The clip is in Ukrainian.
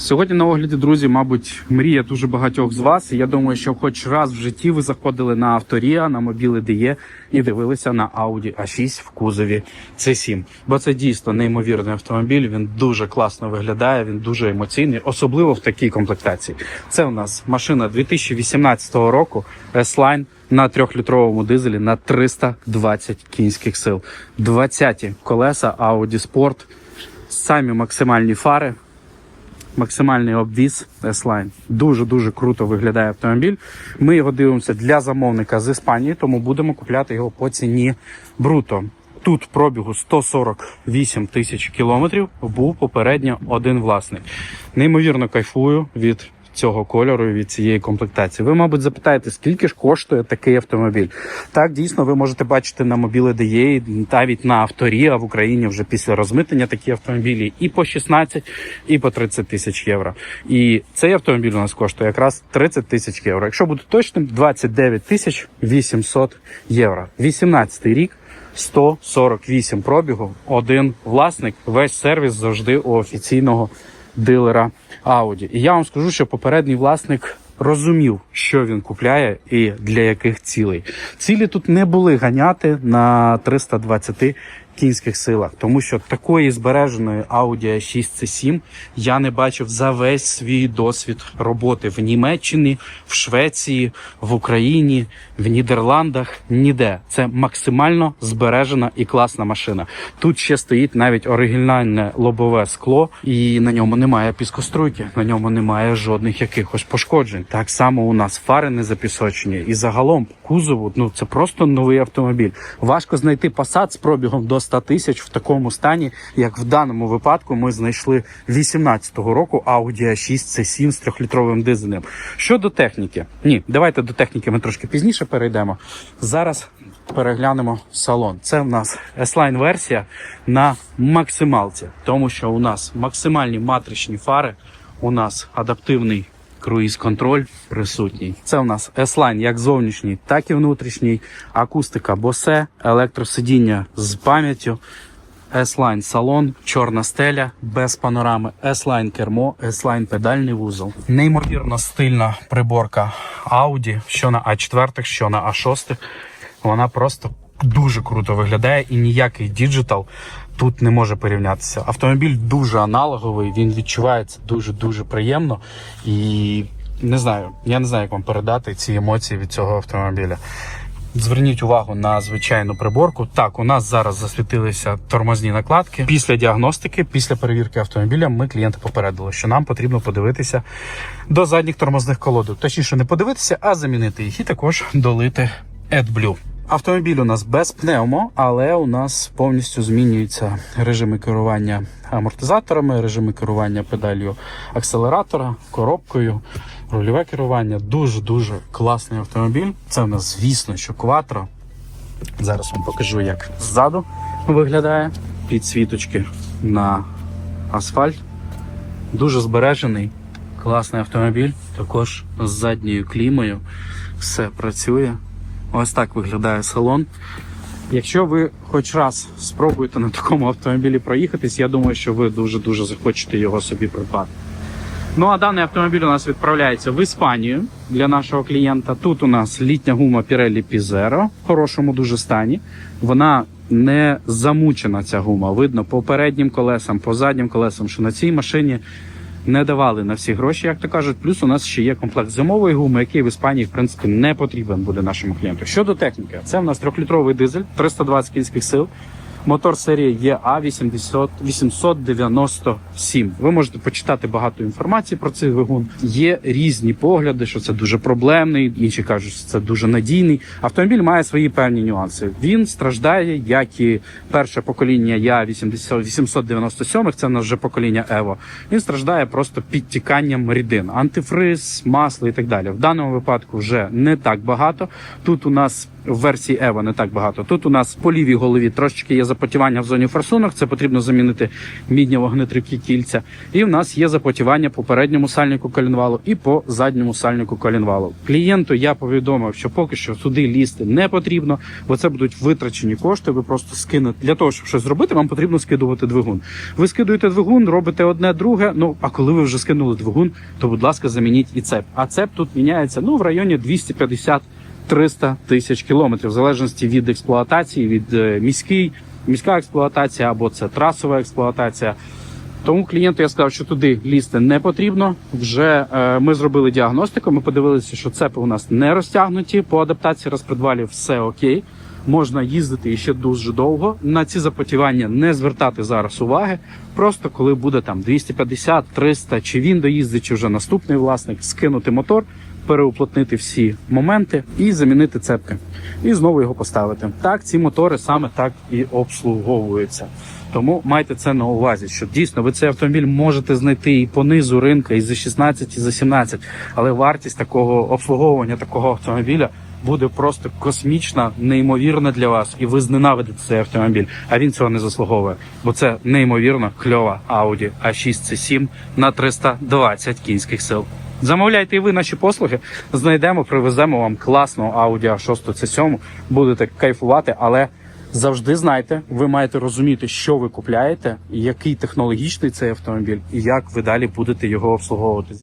Сьогодні на огляді, друзі, мабуть, мрія дуже багатьох з вас. Я думаю, що хоч раз в житті ви заходили на Авторія, на мобіли DE і дивилися на Audi A6 в кузові C7. Бо це дійсно неймовірний автомобіль. Він дуже класно виглядає, він дуже емоційний, особливо в такій комплектації. Це у нас машина 2018 року S-Line на трьохлітровому дизелі на 320 кінських сил. 20 колеса Audi Sport, самі максимальні фари максимальний обвіз S-Line. Дуже-дуже круто виглядає автомобіль. Ми його дивимося для замовника з Іспанії, тому будемо купляти його по ціні бруто. Тут пробігу 148 тисяч кілометрів був попередньо один власник. Неймовірно кайфую від цього кольору від цієї комплектації. Ви, мабуть, запитаєте, скільки ж коштує такий автомобіль? Так, дійсно, ви можете бачити на мобіли DE, навіть на авторі, а в Україні вже після розмитнення такі автомобілі і по 16, і по 30 тисяч євро. І цей автомобіль у нас коштує якраз 30 тисяч євро. Якщо бути точним, 29 тисяч 800 євро. 18 рік. 148 пробігу, один власник, весь сервіс завжди у офіційного дилера Audi. І я вам скажу, що попередній власник розумів, що він купляє і для яких цілей. Цілі тут не були ганяти на 320 кінських силах, тому що такої збереженої Audi A6 C7 я не бачив за весь свій досвід роботи в Німеччині, в Швеції, в Україні, в Нідерландах. Ніде це максимально збережена і класна машина. Тут ще стоїть навіть оригінальне лобове скло, і на ньому немає піскоструйки, на ньому немає жодних якихось пошкоджень. Так само у нас фари не запісочені, і загалом кузову ну це просто новий автомобіль. Важко знайти Passat з пробігом до 100 тисяч в такому стані, як в даному випадку ми знайшли 18-го року Audi A6 C7 з трьохлітровим дизелем. Щодо техніки, ні, давайте до техніки ми трошки пізніше перейдемо. Зараз переглянемо салон. Це в нас S-Line версія на максималці, тому що у нас максимальні матричні фари, у нас адаптивний круїз-контроль присутній. Це у нас S-Line як зовнішній, так і внутрішній. Акустика Bose, електросидіння з пам'яттю. S-Line салон, чорна стеля, без панорами, S-Line кермо, S-Line педальний вузол. Неймовірно стильна приборка Audi, що на А4, що на А6. Вона просто дуже круто виглядає і ніякий діджитал тут не може порівнятися. Автомобіль дуже аналоговий, він відчувається дуже-дуже приємно і не знаю, я не знаю, як вам передати ці емоції від цього автомобіля. Зверніть увагу на звичайну приборку. Так, у нас зараз засвітилися тормозні накладки. Після діагностики, після перевірки автомобіля, ми клієнта попередили, що нам потрібно подивитися до задніх тормозних колодок. Точніше, не подивитися, а замінити їх і також долити AdBlue. Автомобіль у нас без пневмо, але у нас повністю змінюються режими керування амортизаторами, режими керування педалью акселератора, коробкою, рульове керування. Дуже-дуже класний автомобіль. Це у нас, звісно, що кватро. Зараз вам покажу, як ззаду виглядає. Підсвіточки на асфальт. Дуже збережений, класний автомобіль. Також з задньою клімою. Все працює. Ось так виглядає салон. Якщо ви хоч раз спробуєте на такому автомобілі проїхатись, я думаю, що ви дуже-дуже захочете його собі придбати. Ну а даний автомобіль у нас відправляється в Іспанію для нашого клієнта. Тут у нас літня гума Pirelli Pizzero в хорошому дуже стані. Вона не замучена ця гума. Видно по переднім колесам, по заднім колесам, що на цій машині не давали на всі гроші, як то кажуть. Плюс у нас ще є комплект зимової гуми, який в Іспанії, в принципі, не потрібен буде нашому клієнту. Щодо техніки, це в нас трьохлітровий дизель, 320 кінських сил. Мотор серії ЄА 80 897. Ви можете почитати багато інформації про цей двигун. Є різні погляди, що це дуже проблемний. Інші кажуть, що це дуже надійний. Автомобіль має свої певні нюанси. Він страждає, як і перше покоління Я897, Це в нас вже покоління Ево. Він страждає просто підтіканням рідин, антифриз, масло і так далі. В даному випадку вже не так багато. Тут у нас в версії Ево не так багато. Тут у нас по лівій голові трошечки є запотівання в зоні форсунок. Це потрібно замінити мідні вогнетривкі кільця. І в нас є запотівання по передньому сальнику колінвалу і по задньому сальнику колінвалу. Клієнту я повідомив, що поки що туди лізти не потрібно, бо це будуть витрачені кошти. Ви просто скинете для того, щоб щось зробити, вам потрібно скидувати двигун. Ви скидуєте двигун, робите одне, друге. Ну а коли ви вже скинули двигун, то будь ласка, замініть і цеп. А цеп тут міняється ну в районі 250 300 тисяч кілометрів, в залежності від експлуатації, від е, міський, міська експлуатація або це трасова експлуатація. Тому клієнту я сказав, що туди лізти не потрібно. Вже е, ми зробили діагностику. Ми подивилися, що цепи у нас не розтягнуті. По адаптації розпредвалів все окей. Можна їздити ще дуже довго. На ці запотівання не звертати зараз уваги. Просто коли буде там 250, 300, чи він доїздить, чи вже наступний власник, скинути мотор, переуплотнити всі моменти і замінити цепки. І знову його поставити. Так, ці мотори саме так і обслуговуються. Тому майте це на увазі, що дійсно ви цей автомобіль можете знайти і по низу ринка, і за 16, і за 17, але вартість такого обслуговування такого автомобіля буде просто космічна, неймовірна для вас, і ви зненавидите цей автомобіль. А він цього не заслуговує, бо це неймовірно кльова Audi A6 C7 на 320 кінських сил. Замовляйте і ви наші послуги, знайдемо, привеземо вам класного Audi A6 C7, будете кайфувати, але завжди знайте, ви маєте розуміти, що ви купляєте, який технологічний цей автомобіль, і як ви далі будете його обслуговувати.